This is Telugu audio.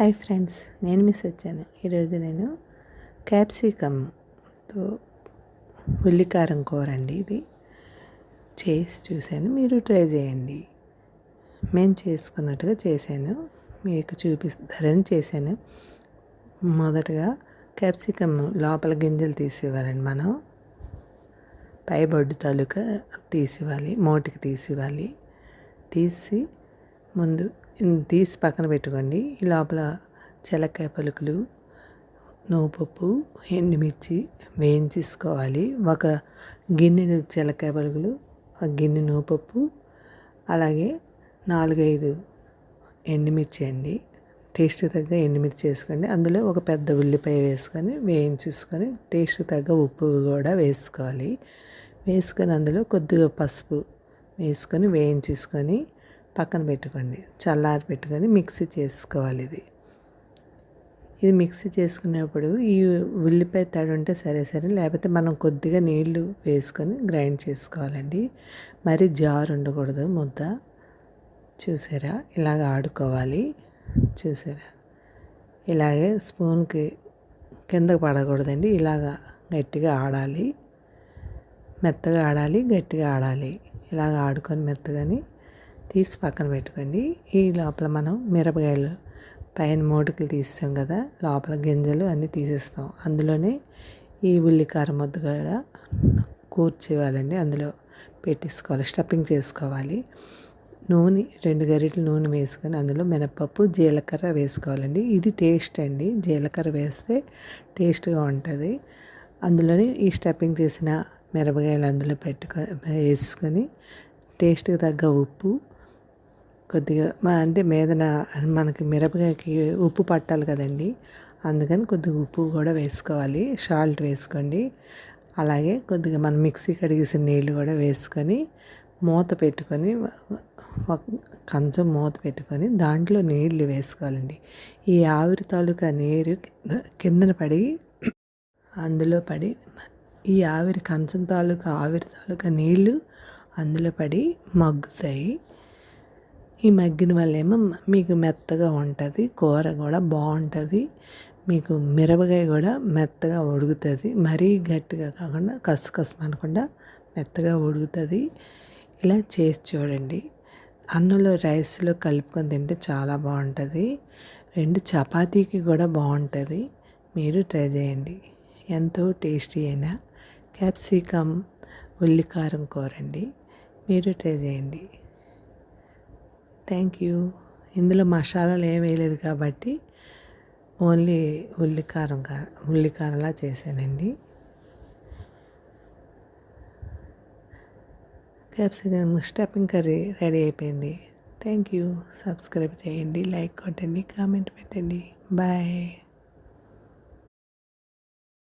హాయ్ ఫ్రెండ్స్ నేను మిస్ వచ్చాను. ఈరోజు నేను క్యాప్సికమ్తో ఉల్లికారం కూర అండి ఇది. చేసి చూశాను మీరు ట్రై చేయండి. మేము చేసుకున్నట్టుగా చేశాను. మీకు చూపిస్తారని చేశాను. మొదటగా క్యాప్సికమ్ లోపల గింజలు తీసివ్వాలండి మనం. పై బొడ్డు తాలూకా తీసివ్వాలి మోటికి తీసివ్వాలి. తీసి ముందు తీసి పక్కన పెట్టుకోండి. ఈ లోపల చెలక్కాయ పలుకులు నువ్వుపప్పు ఎండుమిర్చి వేయించేసుకోవాలి. ఒక గిన్నె చెలక్కాయ పలుకులు ఒక గిన్నె నువ్వుపప్పు అలాగే నాలుగైదు ఎండుమిర్చి అండి. టేస్ట్ తగ్గ ఎండుమిర్చి వేసుకోండి. అందులో ఒక పెద్ద ఉల్లిపాయ వేసుకొని వేయించేసుకొని టేస్ట్ తగ్గ ఉప్పు కూడా వేసుకోవాలి. వేసుకొని అందులో కొద్దిగా పసుపు వేసుకొని వేయించేసుకొని పక్కన పెట్టుకోండి. చల్లారి పెట్టుకొని మిక్సీ చేసుకోవాలి ఇది. ఇది మిక్సీ చేసుకునేప్పుడు ఈ ఉల్లిపాయ తడి ఉంటే సరే సరే లేకపోతే మనం కొద్దిగా నీళ్ళు వేసుకొని గ్రైండ్ చేసుకోవాలండి. మరి జారు ఉండకూడదు ముద్ద. చూసారా? ఇలాగ ఆడుకోవాలి. చూసారా? ఇలాగే స్పూన్కి కిందకు పడకూడదండి. ఇలాగ గట్టిగా ఆడాలి. మెత్తగా ఆడాలి గట్టిగా ఆడాలి. ఇలాగ ఆడుకొని మెత్తగాని తీసి పక్కన పెట్టుకోండి. ఈ లోపల మనం మిరపకాయలు పైన మోటుకులు తీస్తాం కదా లోపల గింజలు అన్నీ తీసేస్తాం. అందులోనే ఈ ఉల్లికారం ముద్ద కూడా కూర్చేవాలండి. అందులో పెట్టేసుకోవాలి స్టఫింగ్ చేసుకోవాలి. నూనె రెండు గరిటెలు నూనె వేసుకొని అందులో మినపప్పు జీలకర్ర వేసుకోవాలండి. ఇది టేస్ట్ అండి. జీలకర్ర వేస్తే టేస్ట్గా ఉంటుంది. అందులోనే ఈ స్టఫింగ్ చేసిన మిరపకాయలు అందులో పెట్టుకొని వేసుకొని టేస్ట్కి తగ్గ ఉప్పు కొద్దిగా మా అంటే మీదన మనకి మిరపకాయకి ఉప్పు పట్టాలి కదండి. అందుకని కొద్దిగా ఉప్పు కూడా వేసుకోవాలి. సాల్ట్ వేసుకోండి. అలాగే కొద్దిగా మనం మిక్సీ కడిగేసిన నీళ్ళు కూడా వేసుకొని మూత పెట్టుకొని కంచం మూత పెట్టుకొని దాంట్లో నీళ్ళు వేసుకోవాలండి. ఈ ఆవిరి తాలూకా నీరు కిందన పడి అందులో పడి ఈ ఆవిరి కంచం తాలూకా ఆవిరి తాలూకా నీళ్ళు అందులో పడి మగ్గుతాయి. ఈ మగ్గిన వల్ల ఏమో మీకు మెత్తగా ఉంటుంది కూర కూడా బాగుంటుంది మీకు మిరపకాయ కూడా మెత్తగా ఉడుకుతుంది మరీ గట్టిగా కాకుండా కసు అనకుండా మెత్తగా ఉడుకుతుంది. ఇలా చేసి చూడండి. అన్నంలో రైస్లో కలుపుకొని తింటే చాలా బాగుంటుంది. రెండు చపాతీకి కూడా బాగుంటుంది. మీరు ట్రై చేయండి. ఎంతో టేస్టీ అయిన క్యాప్సికమ్ ఉల్లికారం కూరండి. మీరు ట్రై చేయండి. Thank you. ఇందులో మసాలాలు ఏం వేయలేదు కాబట్టి ఓన్లీ ఉల్లికారం ఉల్లికారంలా చేశానండి. క్యాప్సికమ్ స్టెప్పింగ్ కర్రీ రెడీ అయిపోయింది. Thank you. సబ్స్క్రైబ్ చేయండి లైక్ కొట్టండి కామెంట్ పెట్టండి. బాయ్.